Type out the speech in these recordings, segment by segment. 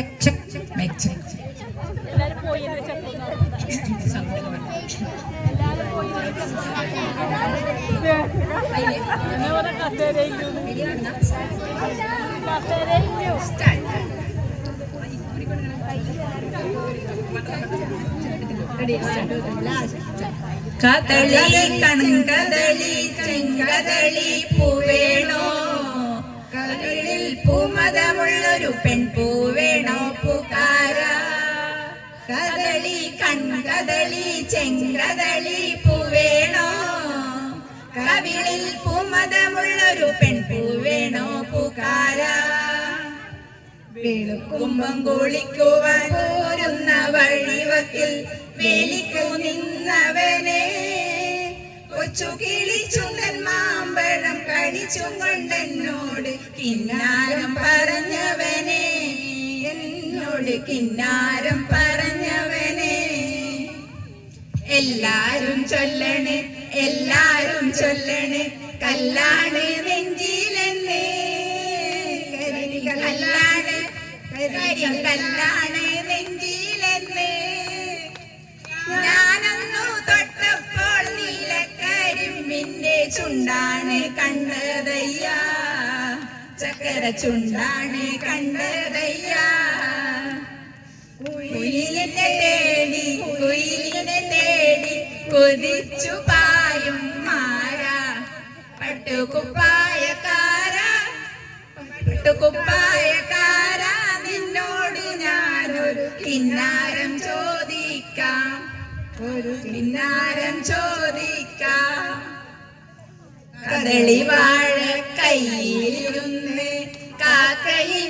Check check make check കദളി കൺകദളി ചെങ്കദളി പൂവേണോ? കഥകളിൽ പൂമതമുള്ളൊരു പെൺപൂവേണോ ചെങ്കദളി പൂവേണോ? കവിളിൽ പൂമതമുള്ളൊരു പെൺപൂവേണോ പൂക്കാര? വെളുക്കുമ്പം കുളിക്കുവാൻ പോരുന്ന വഴിവക്കിൽ വേലിക്കു നിന്നവനെ. കൊച്ചു കിളിച്ചുണ്ടൻ മാമ്പഴം കടിച്ചും കൊണ്ടെന്നോട് കിന്നാരം പറഞ്ഞവനെ. എന്നോട് കിന്നാരം എല്ലാരും ചൊല്ലണേ എല്ലാരും ചൊല്ലണേ കല്ലാണ് നെഞ്ചിലെന്നേ. കല്ലാണ് കല്ലാണ് നെഞ്ചിലെന്ന്. ഞാനന്നു തൊട്ടപ്പോൾ നീലക്കരിമ്പിന്റെ ചുണ്ടാണ് കണ്ടതയ്യ. ചക്കര ചുണ്ടാണ് കണ്ടതയ്യ കുയിലിന്റെ കൊതിച്ചു പായും മാര പട്ടുകുപ്പായക്കാര പട്ടുകുപ്പായക്കാര നിന്നോട് ഞാനൊരു കിന്നാരം ചോദിക്കാം. ഒരു കിന്നാരം ചോദിക്കാം. കദളി വാഴ കയ്യിലിരുന്ന് കാക്കയിന്നു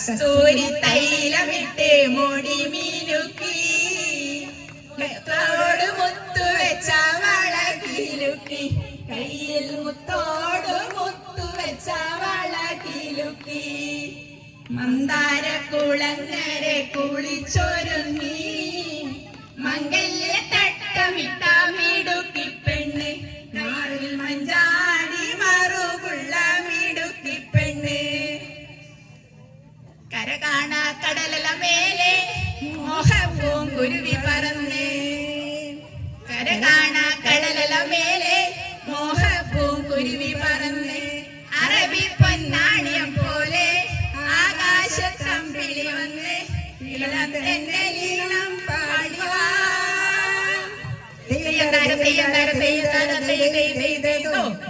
കസ്തൂരി തൈലമിട്ട് മുടി മീനുക്കി. മുത്തോട് മുത്തു വെച്ച വളകിലുക്കി. കയ്യിൽ മുത്തോട് മുത്തു വെച്ച വളകിലുക്കി. മന്ദാര കുളങ്ങരെ കുളിച്ചൊരുങ്ങി. മംഗല്യ കര കാണാ കടലല മേലെ മോഹപ്പൂം കുരുവി പറന്ന് കര കാണാ കടലല മേലെ മോഹപ്പൂം കുരുവി പറന്ന് അറബി പൊന്നാണിയം പോലെ ആകാശത്തമ്പിളി വന്ന് ഇളം തന്നെ നീളം പാടിവാ തെയ്യം തെയ്യം തെയ്യം തെയ്യം തെയ്യം തെയ്യം തെയ്യ തെയ്യ